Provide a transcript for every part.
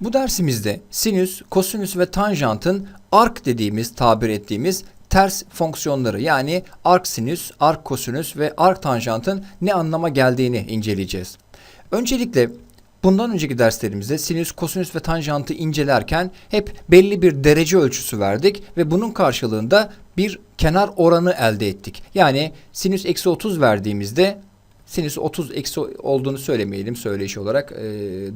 Bu dersimizde sinüs, kosinüs ve tanjantın ark dediğimiz, tabir ettiğimiz ters fonksiyonları yani ark sinüs, ark kosinüs ve ark tanjantın ne anlama geldiğini inceleyeceğiz. Öncelikle bundan önceki derslerimizde sinüs, kosinüs ve tanjantı incelerken hep belli bir derece ölçüsü verdik ve bunun karşılığında bir kenar oranı elde ettik. Yani sinüs eksi 30 verdiğimizde sinüs 30 eksi olduğunu söylemeyelim söyleyiş olarak e,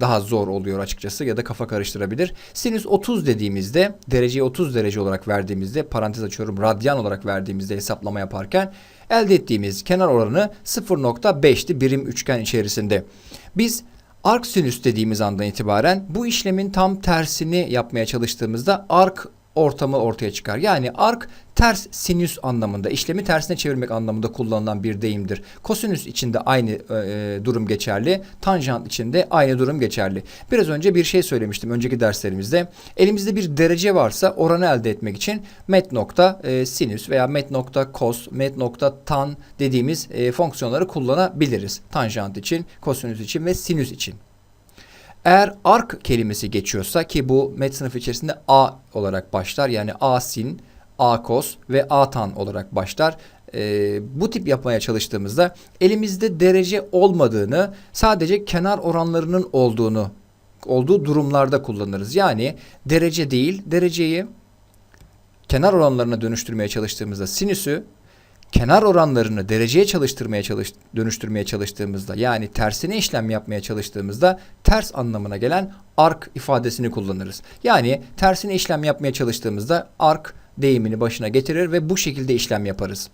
daha zor oluyor açıkçası ya da kafa karıştırabilir. Sinüs 30 dediğimizde dereceyi 30 derece olarak verdiğimizde parantez açıyorum radyan olarak verdiğimizde hesaplama yaparken elde ettiğimiz kenar oranı 0.5'ti birim üçgen içerisinde. Biz ark sinüs dediğimiz andan itibaren bu işlemin tam tersini yapmaya çalıştığımızda ark ortamı ortaya çıkar. Yani ark ters sinüs anlamında, işlemi tersine çevirmek anlamında kullanılan bir deyimdir. Kosinüs için de aynı e, durum geçerli. Tanjant için de aynı durum geçerli. Biraz önce bir şey söylemiştim önceki derslerimizde. Elimizde bir derece varsa oranı elde etmek için met nokta e, sinüs veya met nokta cos, met nokta tan dediğimiz e, fonksiyonları kullanabiliriz. Tanjant için, kosinüs için ve sinüs için. Eğer ark kelimesi geçiyorsa ki bu met sınıfı içerisinde A olarak başlar. Yani A sin, A kos ve A tan olarak başlar. Ee, bu tip yapmaya çalıştığımızda elimizde derece olmadığını sadece kenar oranlarının olduğunu olduğu durumlarda kullanırız. Yani derece değil dereceyi kenar oranlarına dönüştürmeye çalıştığımızda sinüsü kenar oranlarını dereceye çalıştırmaya çalış dönüştürmeye çalıştığımızda yani tersine işlem yapmaya çalıştığımızda ters anlamına gelen ark ifadesini kullanırız. Yani tersine işlem yapmaya çalıştığımızda ark deyimini başına getirir ve bu şekilde işlem yaparız.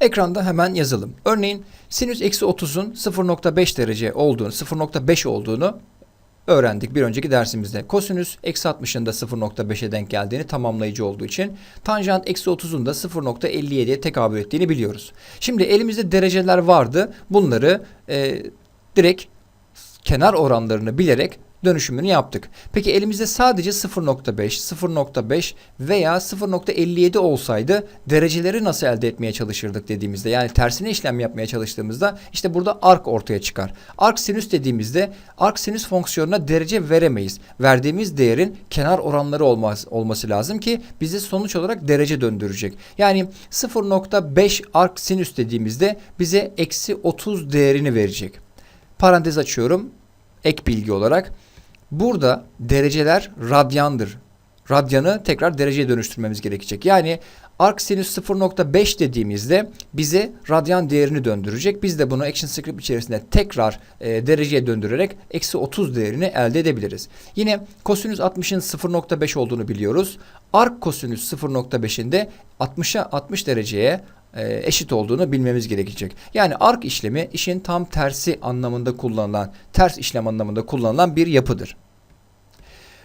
Ekranda hemen yazalım. Örneğin sinüs eksi 30'un 0.5 derece olduğunu, 0.5 olduğunu öğrendik bir önceki dersimizde. Kosinüs eksi 60'ın da 0.5'e denk geldiğini tamamlayıcı olduğu için tanjant eksi 30'un da 0.57'ye tekabül ettiğini biliyoruz. Şimdi elimizde dereceler vardı. Bunları e, direkt kenar oranlarını bilerek dönüşümünü yaptık. Peki elimizde sadece 0.5, 0.5 veya 0.57 olsaydı dereceleri nasıl elde etmeye çalışırdık dediğimizde yani tersine işlem yapmaya çalıştığımızda işte burada ark ortaya çıkar. Ark sinüs dediğimizde ark sinüs fonksiyonuna derece veremeyiz. Verdiğimiz değerin kenar oranları olmaz, olması lazım ki bizi sonuç olarak derece döndürecek. Yani 0.5 ark sinüs dediğimizde bize eksi 30 değerini verecek. Parantez açıyorum ek bilgi olarak. Burada dereceler radyandır. Radyanı tekrar dereceye dönüştürmemiz gerekecek. Yani arc sinüs 0.5 dediğimizde bize radyan değerini döndürecek. Biz de bunu action script içerisinde tekrar e, dereceye döndürerek eksi 30 değerini elde edebiliriz. Yine kosinüs 60'ın 0.5 olduğunu biliyoruz. Arc kosinüs 0.5'in de 60'a 60 dereceye e, eşit olduğunu bilmemiz gerekecek. Yani ark işlemi işin tam tersi anlamında kullanılan, ters işlem anlamında kullanılan bir yapıdır.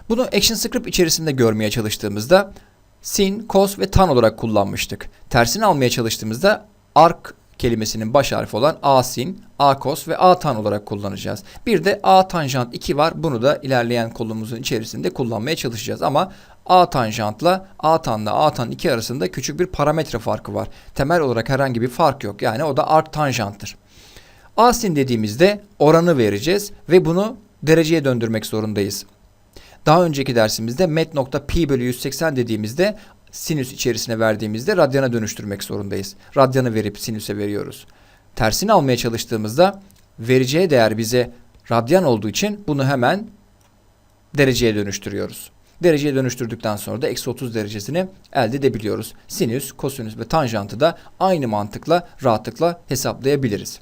Bunu action script içerisinde görmeye çalıştığımızda sin, cos ve tan olarak kullanmıştık. Tersini almaya çalıştığımızda ark kelimesinin baş harfi olan a sin, a cos ve a tan olarak kullanacağız. Bir de a tanjant 2 var. Bunu da ilerleyen kolumuzun içerisinde kullanmaya çalışacağız. Ama a tanjantla a tanla a tan 2 arasında küçük bir parametre farkı var. Temel olarak herhangi bir fark yok. Yani o da arc tanjanttır. A sin dediğimizde oranı vereceğiz ve bunu dereceye döndürmek zorundayız. Daha önceki dersimizde met nokta pi bölü 180 dediğimizde sinüs içerisine verdiğimizde radyana dönüştürmek zorundayız. Radyanı verip sinüse veriyoruz. Tersini almaya çalıştığımızda vereceği değer bize radyan olduğu için bunu hemen dereceye dönüştürüyoruz. Dereceye dönüştürdükten sonra da eksi 30 derecesini elde edebiliyoruz. Sinüs, kosinüs ve tanjantı da aynı mantıkla rahatlıkla hesaplayabiliriz.